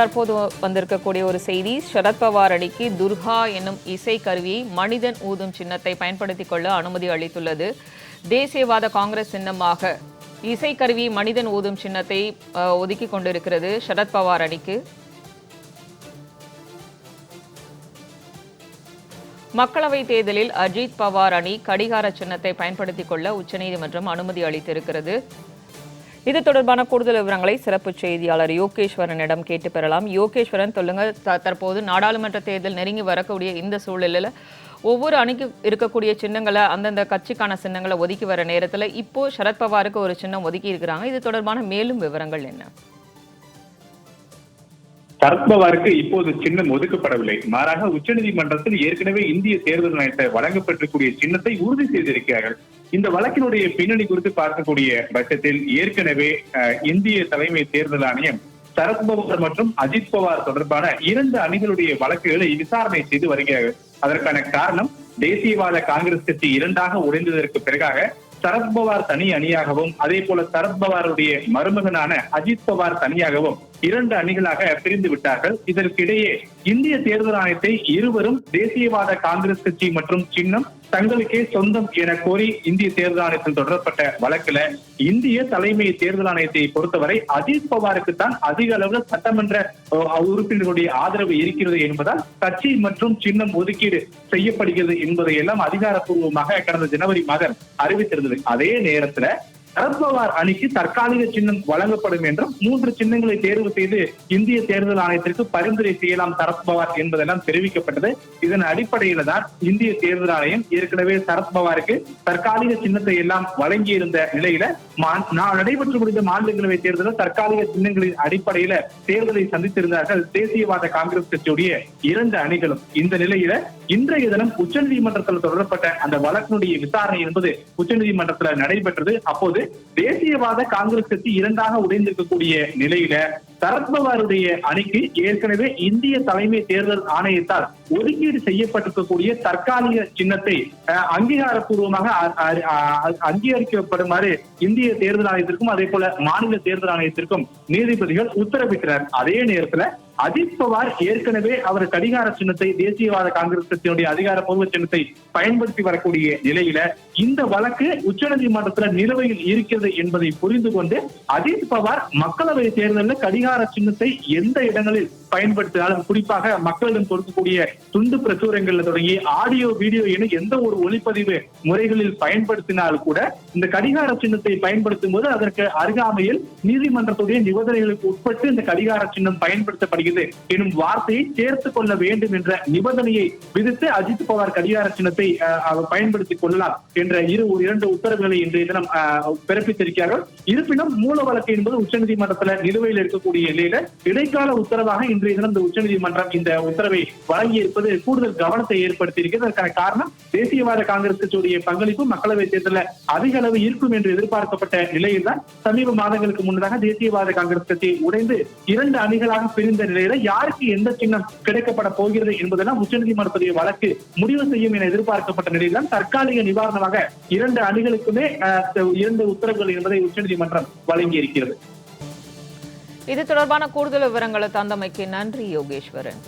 தற்போது வந்திருக்கக்கூடிய ஒரு செய்தி சரத்பவார் அணிக்கு துர்கா என்னும் இசை கருவியை மனிதன் ஊதும் சின்னத்தை பயன்படுத்திக் கொள்ள அனுமதி அளித்துள்ளது. தேசியவாத காங்கிரஸ் சின்னமாக இசை கருவி மனிதன் ஊதும் சின்னத்தை ஒதுக்கி கொண்டிருக்கிறது சரத்பவார் அணிக்கு மக்களவைத் தேர்தலில் அஜித் பவார் அணி கடிகார சின்னத்தை பயன்படுத்திக் கொள்ள உச்சநீதிமன்றம் அனுமதி அளித்திருக்கிறது. இது தொடர்பான கூடுதல் விவரங்களை சிறப்பு செய்தியாளர் யோகேஸ்வரனிடம் கேட்டு பெறலாம். யோகேஸ்வரன் சொல்லுங்க த- தற்போது நாடாளுமன்ற தேர்தல் நெருங்கி வரக்கூடிய இந்த சூழலில் ஒவ்வொரு அணிக்கு இருக்கக்கூடிய சின்னங்களை அந்தந்த கட்சிக்கான சின்னங்களை ஒதுக்கி வர நேரத்தில் இப்போ சரத்பவாருக்கு ஒரு சின்னம் ஒதுக்கி இருக்கிறாங்க. இது தொடர்பான மேலும் விவரங்கள் என்ன? சரத்பவாருக்கு இப்போது சின்னம் ஒதுக்கப்படவில்லை. மாறாக உச்சநீதிமன்றத்தில் ஏற்கனவே இந்திய தேர்தல் ஆணையத்தை வழங்கப்பட்டிருக்கூடிய சின்னத்தை உறுதி செய்திருக்கிறார்கள். இந்த வழக்கினுடைய பின்னணி குறித்து பார்க்கக்கூடிய பட்சத்தில் ஏற்கனவே அஹ், இந்திய தலைமை தேர்தல் ஆணையம் சரத்பவார் மற்றும் அஜித் பவார் தொடர்பான இரண்டு அணிகளுடைய வழக்குகளை விசாரணை செய்து வருகிறார்கள். அதற்கான காரணம் தேசியவாத காங்கிரஸ் கட்சி இரண்டாக உடைந்ததற்கு பிறகாக சரத்பவார் தனி அணியாகவும் அதே போல சரத்பவாருடைய மருமகனான அஜித் பவார் தனியாகவும் இரண்டு அணிகளாக பிரிந்து விட்டார்கள். இதற்கிடையே இந்திய தேர்தல் ஆணையத்தை இருவரும் தேசியவாத காங்கிரஸ் கட்சி மற்றும் சின்னம் தங்களுக்கே சொந்தம் என கோரி இந்திய தேர்தல் ஆணையத்தில் தொடரப்பட்ட வழக்குல இந்திய தலைமை தேர்தல் ஆணையத்தை பொறுத்தவரை அஜித் பவாருக்கு தான் அதிக அளவில் சட்டமன்ற உறுப்பினருடைய உறுப்பினர்களுடைய ஆதரவு இருக்கிறது என்பதால் கட்சி மற்றும் சின்னம் ஒதுக்கீடு செய்யப்படுகிறது என்பதை எல்லாம் அதிகாரப்பூர்வமாக கடந்த ஜனவரி மாதம் அறிவித்திருந்தது. அதே நேரத்துல சரத்பவார் அணிக்கு தற்காலிக சின்னம் வழங்கப்படும் என்றும் மூன்று சின்னங்களை தேர்வு செய்து இந்திய தேர்தல் ஆணையத்திற்கு பரிந்துரை செய்யலாம் சரத்பவார் என்பதெல்லாம் தெரிவிக்கப்பட்டது. இதன் அடிப்படையில தான் இந்திய தேர்தல் ஆணையம் ஏற்கனவே சரத்பவாருக்கு தற்காலிக சின்னத்தை எல்லாம் வழங்கியிருந்த நிலையில மா- நடைபெற்று முடிந்த மாநிலங்களவை தேர்தலில் தற்காலிக சின்னங்களின் அடிப்படையில தேர்தலை சந்தித்திருந்தார்கள். தேசியவாத காங்கிரஸ் கட்சியுடைய இரண்டு அணிகளும். இந்த நிலையில இன்றைய தினம் உச்சநீதிமன்றத்தில் தொடரப்பட்ட அந்த வழக்கினுடைய விசாரணை என்பது உச்சநீதிமன்றத்தில் நடைபெற்றது. அப்போது தேசியவாத காங்கிரஸ் கட்சி இரண்டாக உடைந்திருக்கக்கூடிய நிலையில சரத்பவாருடைய அணிக்கு ஏற்கனவே இந்திய தலைமை தேர்தல் ஆணையத்தால் ஒதுக்கீடு செய்யப்பட்டிருக்கக்கூடிய தற்காலிக சின்னத்தை அஹ், அங்கீகாரப்பூர்வமாக அங்கீகரிக்கப்படுமாறு இந்திய தேர்தல் ஆணையத்திற்கும் அதே போல மாநில தேர்தல் ஆணையத்திற்கும் நீதிபதிகள் உத்தரவிட்டனர். அதே நேரத்துல அஜித் பவார் ஏற்கனவே அவர் கடிகார சின்னத்தை தேசியவாத காங்கிரஸ் கட்சியினுடைய அதிகாரப்பூர்வ சின்னத்தை பயன்படுத்தி வரக்கூடிய நிலையில இந்த வழக்கு உச்சநீதிமன்றத்துல நிலுவையில் இருக்கிறது என்பதை புரிந்து கொண்டு அஜித் பவார் மக்களவை தேர்தலில் கடிகார சின்னத்தை எந்த இடங்களில் பயன்படுத்தினாலும் குறிப்பாக மக்களிடம் கொடுக்கக்கூடிய துண்டு பிரசுரங்கள்ல தொடங்கி ஆடியோ வீடியோ என எந்த ஒரு ஒளிப்பதிவு முறைகளில் பயன்படுத்தினால் கூட இந்த கடிகார சின்னத்தை பயன்படுத்தும் போது அதற்கு அருகாமையில் நீதிமன்றத்துடைய நிபந்தனைகளுக்கு உட்பட்டு இந்த கடிகார சின்னம் பயன்படுத்தப்படுகிறது எனும் வார்த்தையை சேர்த்துக் கொள்ள வேண்டும் என்ற நிபந்தனையை விதித்து அஜித் பவார் கடிகார சின்னத்தை அவர் பயன்படுத்திக் கொள்ளலாம் என்ற இரு இரண்டு உத்தரவுகளை இன்றைய தினம் அஹ், பிறப்பித்திருக்கிறார்கள். இருப்பினும் மூல வழக்கு என்பது உச்சநீதிமன்றத்தில் நிலுவையில் இருக்கக்கூடிய நிலையில இடைக்கால உத்தரவாக இன்றைய தினம் இந்த உச்சநீதிமன்றம் இந்த உத்தரவை வழங்கியிருப்பது கூடுதல் கவனத்தை ஏற்படுத்தி அதற்கான காரணம் தேசியவாத காங்கிரஸ் கட்சியுடைய பங்களிப்பு மக்களவை தேர்தலில் அதிக அளவு இருக்கும் என்று எதிர்பார்க்கப்பட்ட நிலையில் தான் சமீப மாதங்களுக்கு முன்னதாக தேசியவாத காங்கிரஸ் கட்சி உடைந்து இரண்டு அணிகளாக பிரிந்த நிலையில யாருக்கு எந்த சின்னம் கிடைக்கப்பட போகிறது என்பதெல்லாம் உச்சநீதிமன்றத்துடைய வழக்கு முடிவு செய்யும் என எதிர்பார்க்கப்பட்ட நிலையில் தான் தற்காலிக நிவாரணமாக இரண்டு அணிகளுக்குமே இரண்டு உத்தரவுகள் என்பதை உச்சநீதிமன்றம் வழங்கியிருக்கிறது. இது தொடர்பான கூடுதல் விவரங்களை தந்தமைக்கு நன்றி யோகேஸ்வரன்.